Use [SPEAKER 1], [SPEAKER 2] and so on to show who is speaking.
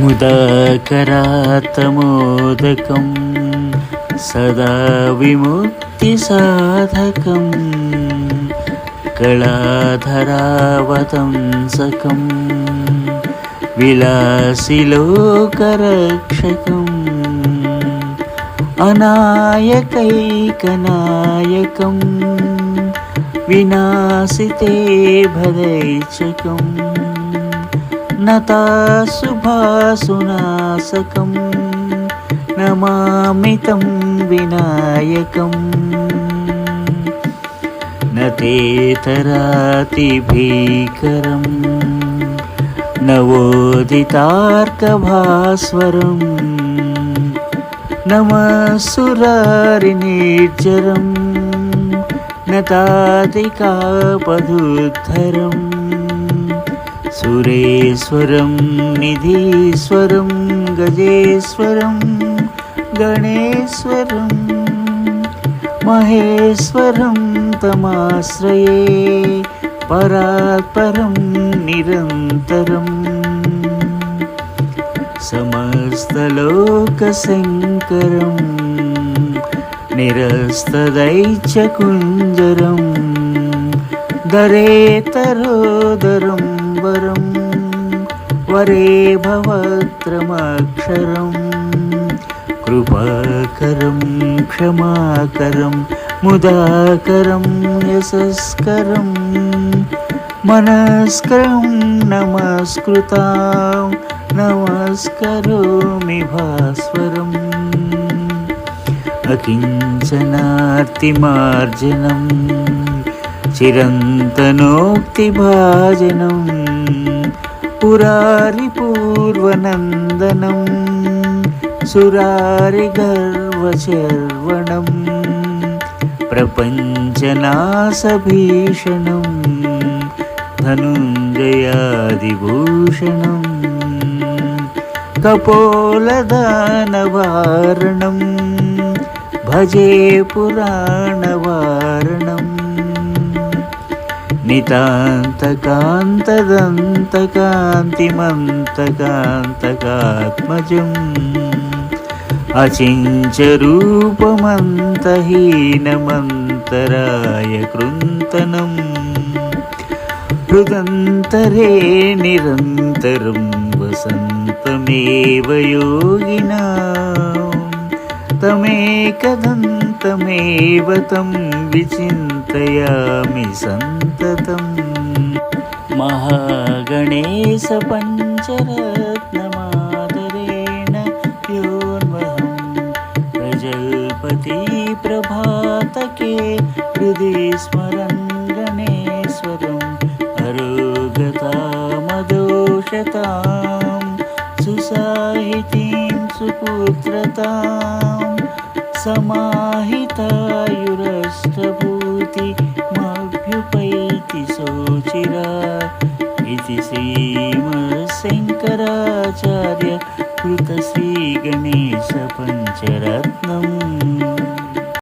[SPEAKER 1] मुदाकरात्तमोदकं सदा विमुक्तिसाधकं कलाधरावतंसकं विलासिलोकरक्षकम् अनायकैकनायकं विनाशिते भदैचकं అన్నతా సుభాసునాశకం నమామితం వినాయకం. నేతరాతిభీకరం నవోదితార్కభాస్వరం. నమసురారినిర్జరం నతాదికాపదుద్ధరం सुरेश्वरं निधीश्वरं गजेश्वरं गणेश्वरं महेश्वरं तमाश्रये परात्परं निरन्तरम् समस्तलोकशङ्करं निरस्तदैत्यकुञ्जरं दरेतरोदरं वरं वरे भवत्रमक्षरं कृपाकरं क्षमाकरं मुदाकरं यशस्करं मनस्करं नमस्कृताम् नमस्करोमि भास्वरम् अकिञ्चनार्तिमार्जनं चिरन्तनोक्तिभाजनं पुरारिपूर्वनन्दनं सुरारिगर्वशर्वणं प्रपञ्चनासभीषणं धनुञ्जयादिभूषणम् कपोलदानवारणं भजे पुराणव నితాంతకాంతదంతకాంతిమంతకాంతకాత్మజం అచించరూపమంతహీనమంతరాయ కృంతనం హృదంతరే నిరంతరం వసంతమేవ యోగినా తమేకదంతమేవ తం విచింత विचिन्तयामि सन्ततम् महागणेशपञ्चरत्नमादरेण योन्वहं प्रजल्पति प्रभातके हृदि स्मरन् गणेश्वरम् अरोगतामदोषतां सुसाहितीं सुपुत्रतां సోచి మాభ్యుపై సోచిరా ఇది శ్రీమశంకరాచార్య కృత శ్రీ గణేశ పంచరత్నం.